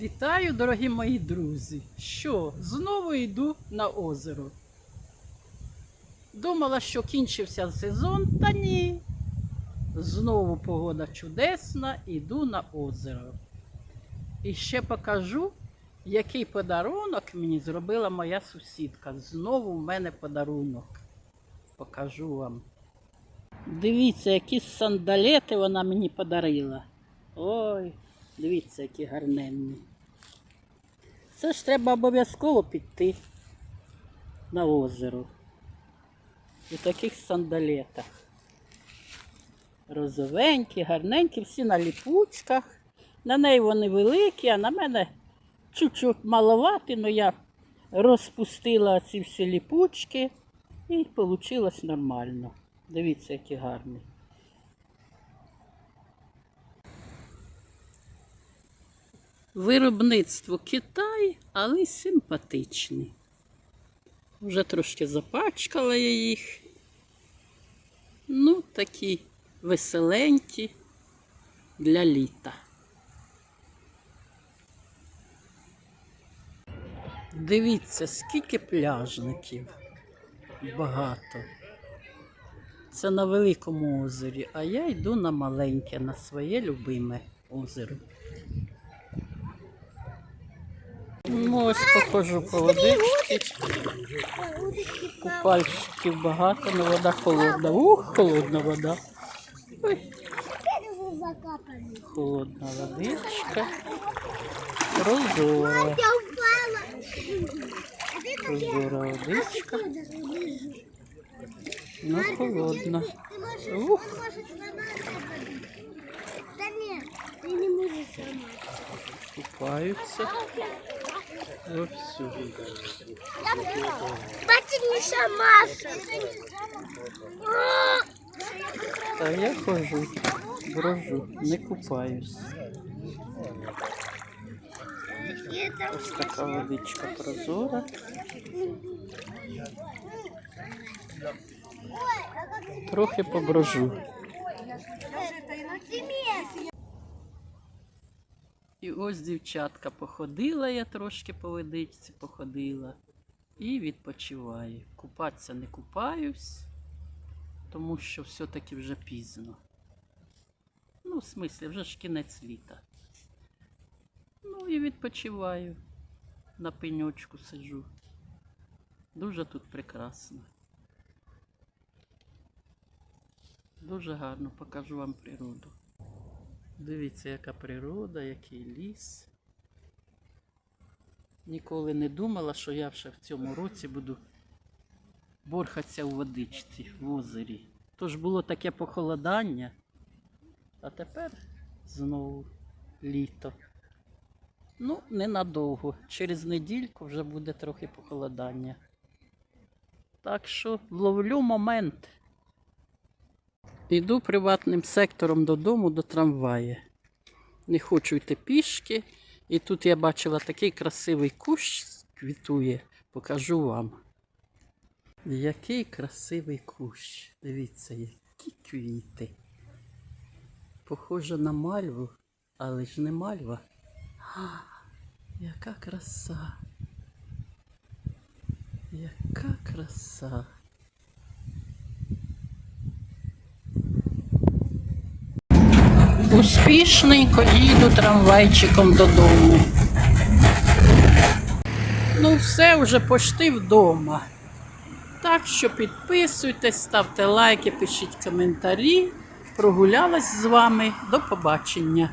Вітаю, дорогі мої друзі! Що, знову йду на озеро. Думала, що кінчився сезон, та ні. Знову погода чудесна, іду на озеро. І ще покажу, який подарунок мені зробила моя сусідка. Знову в мене подарунок. Покажу вам. Дивіться, які сандалети вона мені подарила. Ой, дивіться, які гарненні. Це ж треба обов'язково піти на озеро. У таких сандалетах. Розовенькі, гарненькі, всі на ліпучках. На неї вони великі, а на мене чуть-чуть маловаті, але я розпустила ці всі ліпучки і вийшло нормально. Дивіться, які гарні. Виробництво Китай, але й симпатичний. Вже трошки запачкала я їх. Ну, такі веселенькі для літа. Дивіться, скільки пляжників. Багато. Це на великому озері, а я йду на маленьке, на своє любиме озеро. Ну, ось походжу по водичці. Купальщиків багато, але вода холодна. Ух, холодна вода. Ой, холодна водичка. Прозора. Я упала. Прозора водичка. Ну, холодна. Ты можешь, Ух. ты можешь сломаться. Да нет, ты не можешь сломаться. Купаються. Батя не сломался. Та я хожу, брожу, не купаюсь. Ось така водичка прозора. Трохи поброжу. І ось дівчатка походила, я трошки по водичці походила і відпочиваю. Купатися не купаюсь, тому що все-таки вже пізно. Ну, в смислі, вже ж кінець літа. Ну і відпочиваю. На пеньочку сиджу. Дуже тут прекрасно. Дуже гарно покажу вам природу. Дивіться, яка природа, який ліс. Ніколи не думала, що я ще в цьому році буду борхатися у водичці в озері. Тож було таке похолодання, а тепер знову літо. Ну, ненадовго. Через недільку вже буде трохи похолодання. Так що ловлю момент. Іду приватним сектором додому до трамвая. Не хочу йти пішки. І тут я бачила такий красивий кущ квітує. Покажу вам. Який красивий кущ. Дивіться, які квіти. Похоже на мальву, але ж не мальва. А, яка краса. Яка краса. Успішненько їду трамвайчиком додому. Ну, все вже почти вдома. Так що підписуйтесь, ставте лайки, пишіть коментарі. Прогулялась з вами. До побачення.